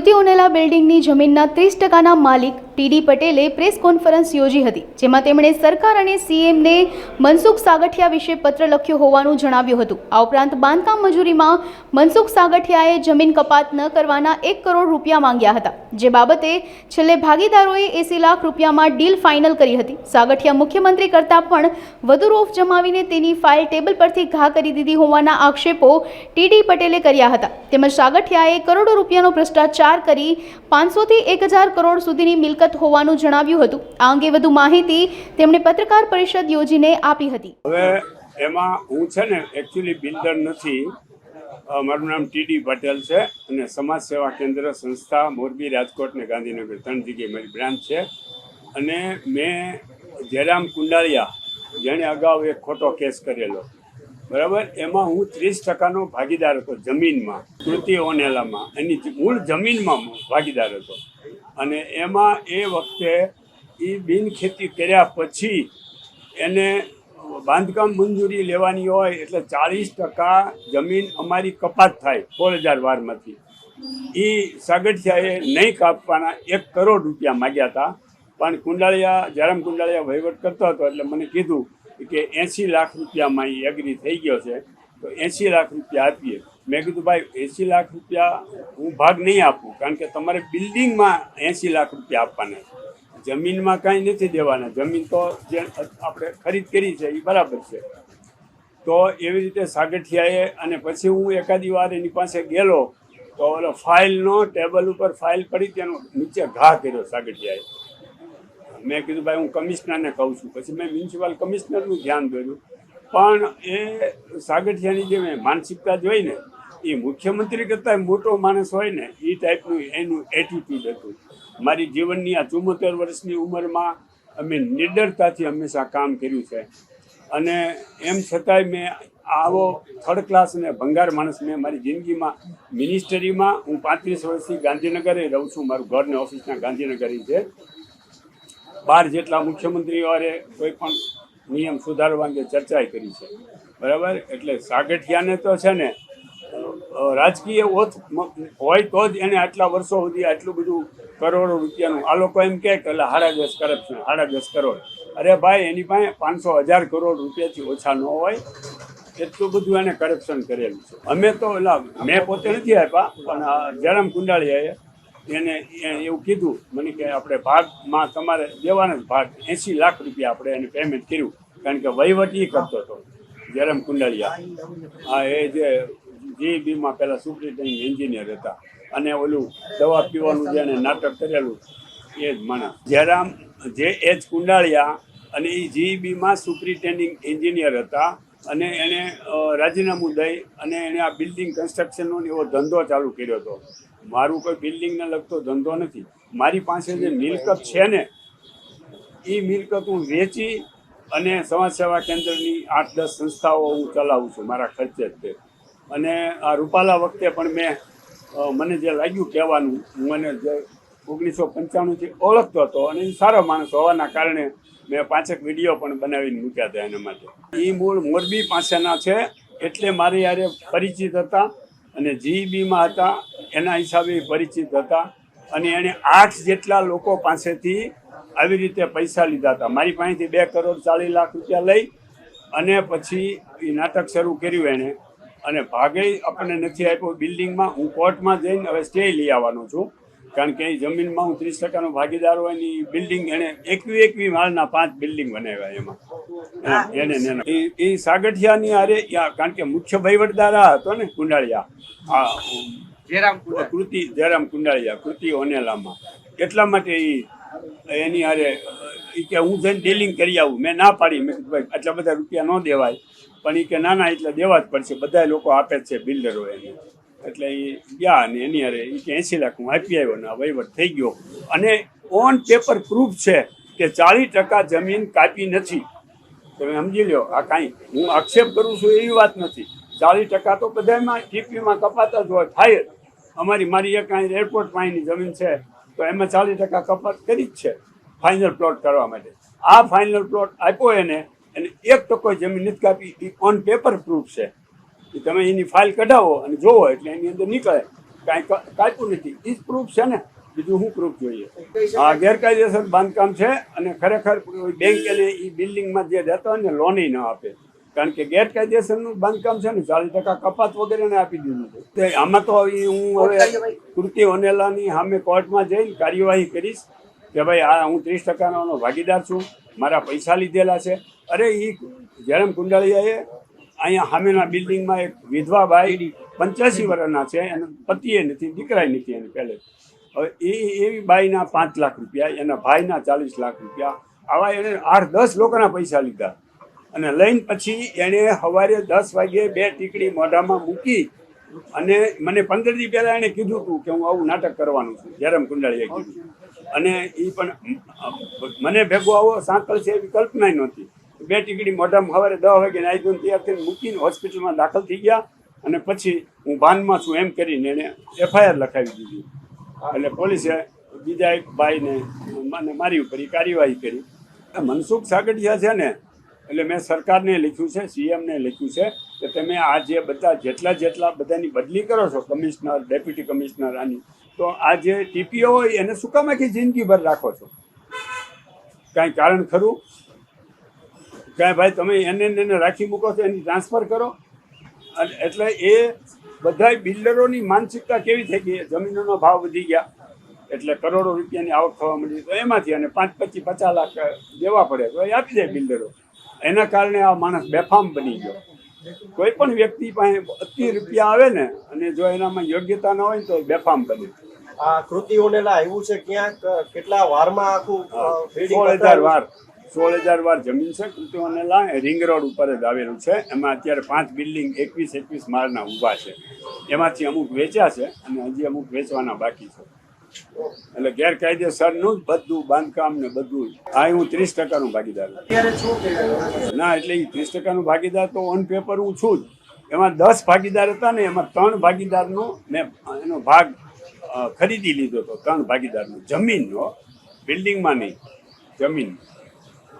કૃતિ ઉનેલા બિલ્ડિંગની જમીનના ત્રીસ ટકાના માલિક ટીડી પટેલે પ્રેસ કોન્ફરન્સ યોજી હતી, જેમાં તેમણે સરકાર અને સીએમને મનસુખ સાગઠિયા વિશે પત્ર લખ્યો હોવાનું જણાવ્યું હતું. આ ઉપરાંત બાંધકામ મજૂરીમાં મનસુખ સાગઠિયાએ જમીન કપાત ન કરવાના એક કરોડ રૂપિયા માંગ્યા હતા. જે બાબતે છેલ્લે ભાગીદારોએ એસી લાખ રૂપિયામાં ડીલ ફાઇનલ કરી હતી. સાગઠિયા મુખ્યમંત્રી કરતાં પણ વધુ રોફ જમાવીને તેની ફાઇલ ટેબલ પરથી ઘા કરી દીધી હોવાના આક્ષેપો ટીડી પટેલે કર્યા હતા. તેમજ સાગઠિયાએ કરોડો રૂપિયાનો ભ્રષ્ટાચાર કરી પાંચસોથી એક હજાર કરોડ સુધીની મિલકત હોવાનું જણાવ્યું હતું. આ અંગે વધુ માહિતી તેમણે પત્રકાર પરિષદ યોજીને આપી હતી. હવે એમાં હું છે ને એકચ્યુઅલી બિલ્ડર નથી. મારું નામ ટીડી પટેલ છે અને સમાજ સેવા કેન્દ્ર સંસ્થા મોરબી રાજકોટ ને ગાંધીનગર. ત્રણ જગ્યાએ મારી બ્રાન્ચ છે. અને મેં જયરામ કુંડાળિયા, જેણે અગાઉ એક ખોટો કેસ કરેલો. બરાબર? એમાં હું ત્રીસ ટકાનો ભાગીદાર હતો જમીનમાં, કૃતિ ઓનેલામાં. એની મૂળ જમીનમાં ભાગીદાર હતો. અને એમાં એ વખતે એ બિનખેતી કર્યા પછી એને બાંધકામ મંજૂરી લેવાની હોય એટલે ચાલીસ ટકા જમીન અમારી કપાત થાય સોળ હજાર વારમાંથી. એ સાગઠિયાએ નહીં કાપવાના એક કરોડ રૂપિયા માગ્યા હતા. પણ કુંડાળિયા, જયરામ કુંડાળિયા વહીવટ કરતો હતો એટલે મને કીધું કે એંસી લાખ રૂપિયામાં એ એગ્રી થઈ ગયો છે. તો એંસી લાખ રૂપિયા આપીએ. મેં કીધું, ભાઈ એંસી લાખ રૂપિયા હું ભાગ નહીં આપું, કારણ કે તમારે બિલ્ડિંગમાં એંસી લાખ રૂપિયા આપવાના છે. જમીનમાં કાંઈ નથી દેવાના. જમીન તો જે આપણે ખરીદ કરી છે એ બરાબર છે. તો એવી રીતે સાગઠિયાએ અને પછી હું એકાદી વાર એની પાસે ગયેલો, તો ઓલો ફાઇલનો ટેબલ ઉપર ફાઇલ પડી તેનો નીચે ઘા કર્યો સાગઠિયાએ. મેં કીધું, ભાઈ, હું કમિશનરને કહું છું. પછી મેં મ્યુનિસિપલ કમિશનરનું ધ્યાન દોર્યું. પણ એ સાગઠિયાની જે મેં માનસિકતા જોઈ ને એ મુખ્યમંત્રી કરતાં મોટો માણસ હોય ને એ ટાઈપનું એનું એટીટ્યૂડ હતું. મારી જીવનની આ ચુમ્મોતેર વર્ષની ઉંમરમાં અમે નિડરતાથી હંમેશા કામ કર્યું છે. અને એમ છતાંય મેં આવો થર્ડ ક્લાસ અને ભંગાર માણસ મેં મારી જિંદગીમાં મિનિસ્ટરીમાં હું પાંત્રીસ વર્ષથી ગાંધીનગરે રહું છું, મારું ઘરને ઓફિસના ગાંધીનગર છે. બાર જેટલા મુખ્યમંત્રીઓએ કોઈ પણ નિયમ સુધારવા અંગે ચર્ચા કરી છે. બરાબર? એટલે સાગઠિયાને તો છે ને રાજકીય ઓથ હોય તો જ એને આટલા વર્ષો સુધી આટલું બધું કરોડો રૂપિયાનું. આ લોકો એમ કહે કે હાડા દસ કરપ્શન હાડા દસ કરોડ. અરે ભાઈ, એની પાસે પાંચસો હજાર કરોડ રૂપિયાથી ઓછા ન હોય. એટલું બધું એને કરપ્શન કરેલું છે. અમે તો એલા મેં પોતે નથી આપ્યા, પણ જયરામ કુંડાળિયાએ એને એવું કીધું, મને કે, આપણે ભાગમાં તમારે દેવાના જ ભાગ એંસી લાખ રૂપિયા આપણે એને પેમેન્ટ કર્યું. કારણ કે વહીવટ એ કરતો હતો જયરામ કુંડાળિયા. હા એ જે જીબીમાં પહેલાં સુપ્રિન્ટેન્ડિંગ એન્જિનિયર હતા. અને ઓલું દવા પીવાનું જેણે નાટક કરેલું, એ જ માણસ. જયરામ જે એચ કુંડાળિયા અને એ જીઈબીમાં સુપ્રિન્ટેન્ડિંગ એન્જિનિયર હતા અને એણે રાજીનામું દઈ અને એણે આ બિલ્ડિંગ કન્સ્ટ્રક્શનનો એવો ધંધો ચાલુ કર્યો હતો. મારું કોઈ બિલ્ડિંગને લગતો ધંધો નથી. મારી પાસે જે મિલકત છે ને એ મિલકત હું વેચી અને સમાજ સેવા કેન્દ્રની આઠ દસ સંસ્થાઓ હું ચલાવું છું. મારા ખર્ચે જ તે. અને આ રૂપાલા વખતે પણ મેં મને જે લાગ્યું કહેવાનું મને જે ઓગણીસો પંચાણુંથી ઓળખતો હતો અને એ સારો માણસ હોવાના કારણે મેં પાંચેક વીડિયો પણ બનાવીને મૂક્યા હતા એના માટે. એ મૂળ મોરબી પાસેના છે, એટલે મારી યારે પરિચિત હતા અને જીઈબીમાં હતા, એના હિસાબે પરિચિત હતા અને એણે આઠ જેટલા લોકો પાસેથી આવી રીતે પૈસા લીધા હતા. મારી પાસેથી બે કરોડ ચાલીસ લાખ રૂપિયા લઈ અને પછી એ નાટક શરૂ કર્યું એણે. અને ભાગે આપણને નથી આપ્યો. બિલ્ડિંગમાં હું કોર્ટમાં જઈને હવે સ્ટે લઈ આવવાનો છું. કારણ કે જમીનમાં હું ત્રીસ ટકાનો ભાગીદાર હોય ને બિલ્ડિંગ એણે એકવી એકવી માળના પાંચ બિલ્ડિંગ બનાવ્યા એમાં. એના- એને ને એ સાગઠિયાની હારે કારણ કે મુખ્ય વહીવટદાર હતો ને કુંડાળિયા. જયરામ કૃતિ જયરામ કુંડાળિયા કૃતિ ઓનેલામાં. એટલા માટે ઈ એની હારે ઈ કે હું જઈને ડીલિંગ કરી આવું. મેં ના પાડી. મેં ભાઈ, આટલા બધા રૂપિયા ન દેવાય. પણ એ કે, ના ના, એટલે દેવા જ પડશે. બધા લોકો આપે જ છે બિલ્ડરો એને. એટલે એ ગયા અને એની હારે એ કે એંસી લાખ હું આપી આવ્યો ને વહીવટ થઈ ગયો. અને ઓન પેપર પ્રૂફ છે કે ચાલીસ ટકા જમીન કાપી નથી. તમે સમજી લો આ કાંઈ હું આક્ષેપ કરું છું એવી વાત નથી. ચાલીસ ટકા તો બધામાં ટીપીમાં કપાતા જ હોય, થાય જ. અમારી, મારી એક અહીં એરપોર્ટ પાસેની જમીન છે, તો એમાં ચાલીસ ટકા કપાત કરી જ છે. ફાઇનલ પ્લોટ કરવા માટે. આ ફાઇનલ પ્લોટ આપ્યો એને અને એક ટકો જમીન નથી કાપી એ ઓન પેપર પ્રૂફ છે. એ તમે એની ફાઇલ કઢાવો અને જોવો એટલે એની અંદર નીકળે. કાંઈ ક- કાપ્યું નથી. એ જ પ્રૂફ છે ને. બીજું શું પ્રૂફ જોઈએ? આ ગેરકાયદેસર બાંધકામ છે અને ખરેખર બેંક એને એ બિલ્ડિંગમાં જે રહેતા હોય ને લોન ન આપે. કારણ કે ગેરકાયદેસરનું બાંધકામ છે ને ચાલીસ ટકા કપાત વગેરેને આપી દીધું છે તે આમાં તો હું હવે કૃતિ ઓનેલાની સામે કોર્ટમાં જઈને કાર્યવાહી કરીશ. કે ભાઈ, આ હું ત્રીસ ટકાનો ભાગીદાર છું, મારા પૈસા લીધેલા છે. અરે એ જયરામ કુંડાળિયાએ અહીંયા સામેના બિલ્ડિંગમાં એક વિધવા ભાઈ પંચ્યાસી વર્ષના છે, એને પતિએ નથી દીકરાય નથી એને પહેલે. હવે એ એવી બાઈના પાંચ લાખ રૂપિયા, એના ભાઈના ચાલીસ લાખ રૂપિયા, આવા એણે આઠ, દસ લોકોના પૈસા લીધા. અને લઈને પછી એણે સવારે દસ વાગે બે ટીકડી મોઢામાં મૂકી અને મને પંદર દી પહેલાં એણે કીધું હતું કે હું આવું નાટક કરવાનું છું, જયરામ કુંડાળીએ કીધું અને એ પણ મને ભેગો આવો, સાંકળ છે એવી કલ્પના નહોતી. બે ટીકડી મોઢામાં સવારે દસ વાગે નાઈ ધોઈને તૈયાર થઈને મૂકીને હોસ્પિટલમાં દાખલ થઈ ગયા અને પછી હું ભાનમાં છું એમ કરીને એણે એફઆઈઆર લખાવી દીધી. એટલે પોલીસે બીજા એક ભાઈને મને મારી ઉપર એ કાર્યવાહી કરી. મનસુખ સાગઠિયા છે ને એટલે મેં સરકારને લખ્યું છે, સીએમને લખ્યું છે કે તમે આ જે બધા જેટલા જેટલા બધાની બદલી કરો છો, કમિશનર, ડેપ્યુટી કમિશનર આની, તો આ જે ટીપીઓ હોય એને શું કામ આખી જિંદગીભર રાખો છો? કાંઈ કારણ ખરું? કાંઈ ભાઈ તમે એને એને રાખી મૂકો છો, એની ટ્રાન્સફર કરો? અને એટલે એ બધા બિલ્ડરોની માનસિકતા કેવી થઈ ગઈ? જમીનોનો ભાવ વધી ગયા, એટલે કરોડો રૂપિયાની આવક થવા મળી તો એમાંથી અને પાંચ પચીસ પચાસ લાખ દેવા પડે, તો એ આપી દે બિલ્ડરો. એના કારણે આ માણસ બેફામ બની ગયો. કોઈ પણ વ્યક્તિ પાસે અતિ રૂપિયા આવે ને અને જો એનામાં યોગ્યતા ન હોય તો બેફામ બને આ કૃતિઓને લા આવ્યું છે ક્યાંક? કેટલા વારમાં આખું સોળ હજાર વાર સોળ હજાર વાર જમીન છે કૃતિઓને લા રિંગ રોડ ઉપર જ આવેલું છે. એમાં અત્યારે પાંચ બિલ્ડિંગ એકવીસ એકવીસ માળના ઊભા છે. એમાંથી અમુક વેચ્યા છે અને હજી અમુક વેચવાના બાકી છે. એટલે ગેરકાયદેસરનું જ બધું બાંધકામ ને બધું આ હું ત્રીસ ટકાનું ભાગીદાર. ના એટલે એ ત્રીસ ટકાનું ભાગીદાર તો ઓન પેપર હું છું જ. એમાં દસ ભાગીદાર હતા ને એમાં ત્રણ ભાગીદારનો મેં એનો ભાગ ખરીદી લીધો હતો ત્રણ ભાગીદારનો. જમીનનો બિલ્ડિંગમાં નહીં જમીન.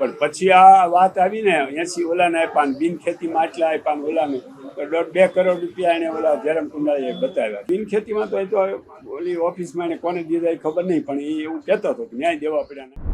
પણ પછી આ વાત આવી ને એસી ઓલાને આપ્યા બિન ખેતીમાં આટલા આપ્યા ઓલાને, તો દોઢ બે કરોડ રૂપિયા એને ઓલા જયરામ કુંડાળીએ બતાવ્યા. બિન ખેતીમાં તો એ તો ઓલી ઓફિસમાં એને કોને દીધા એ ખબર નહીં, પણ એ એવું કહેતો હતો કે ન્યાય દેવા પડ્યા